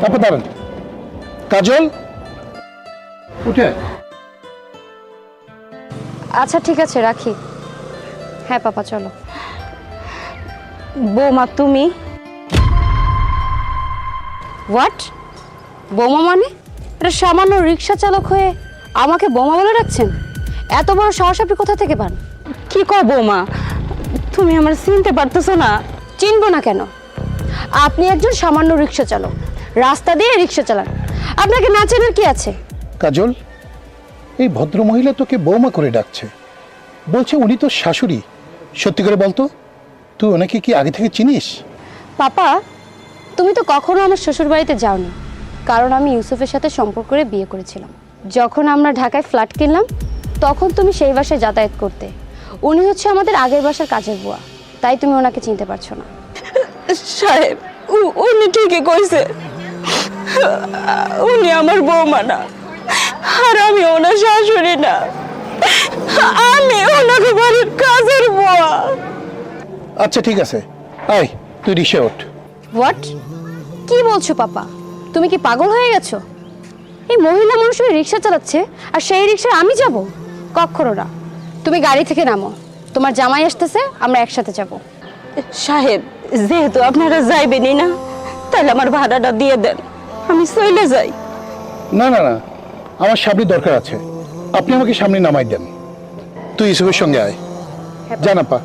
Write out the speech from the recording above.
তারপর দাঁড়ান। কাজল? উঠে। আচ্ছা ঠিক আছে রাখি। হ্যাঁ পাপা চলো। বৌমা তুমি? হোয়াট বোমা মানে? এটা সামান্য রিক্সা চালক হয়ে আমাকে বোমা বলে রাখছেন এত বড় সাহস আপনি কোথা থেকে পান? কি কর বৌমা? তুমি আমার চিনতে পারতেছো না। চিনব না কেন? আপনি একজন সামান্য রিক্সা চালক। রাস্তা দিয়ে রিক্সা চালান। আপনাকে না চেনার কি আছে? কাজল এই ভদ্র মহিলা তোকে বৌমা করে ডাকছে। বলছে উনি তো শাশুড়ি। সত্যি করে বলতো তুই ওনাকে কি আগে থেকে চিনিস? পাপা তুমি তো কখনো আমার শ্বশুর বাড়িতে যাওনি। কারণ আমি ইউসুফের সাথে সম্পর্ক করে বিয়ে করেছিলাম। যখন আমরা ঢাকায় ফ্ল্যাট কিনলাম তখন তুমি সেই বাসায় যাতায়াত করতে। উনি হচ্ছে আমাদের আগের বাসার কাজের বুয়া। তাই তুমি ওনাকে চিনতে পারছ না। সাহেব উ- উনি ঠিকই কইছে। উনি আমার বৌমা না আর আমি ওনার শাশুড়ি না। আমি ওনাকে বাড়ির কাজের বুয়া। আচ্ছা ঠিক আছে। আয় তুই রিক্সা ওঠ। হোয়াট কি বলছো পাপা? তুমি কি পাগল হয়ে গেছো? এই মহিলা মানুষ রিক্সা চালাচ্ছে আর সেই রিক্সায় আমি যাব? কখনো না। তুমি গাড়ি থেকে নামো। তোমার জামাই আসতেছে আমরা একসাথে যাব। সাহেব যেহেতু আপনারা যাইবেনই না তাহলে আমার ভাড়াটা দিয়ে দেন। আমি চলে যাই। না না না। আমার সামনে দরকার আছে। আপনি আমাকে সামনে নামাই দেন। তুই ইসুফের সঙ্গে আয়। জানাপা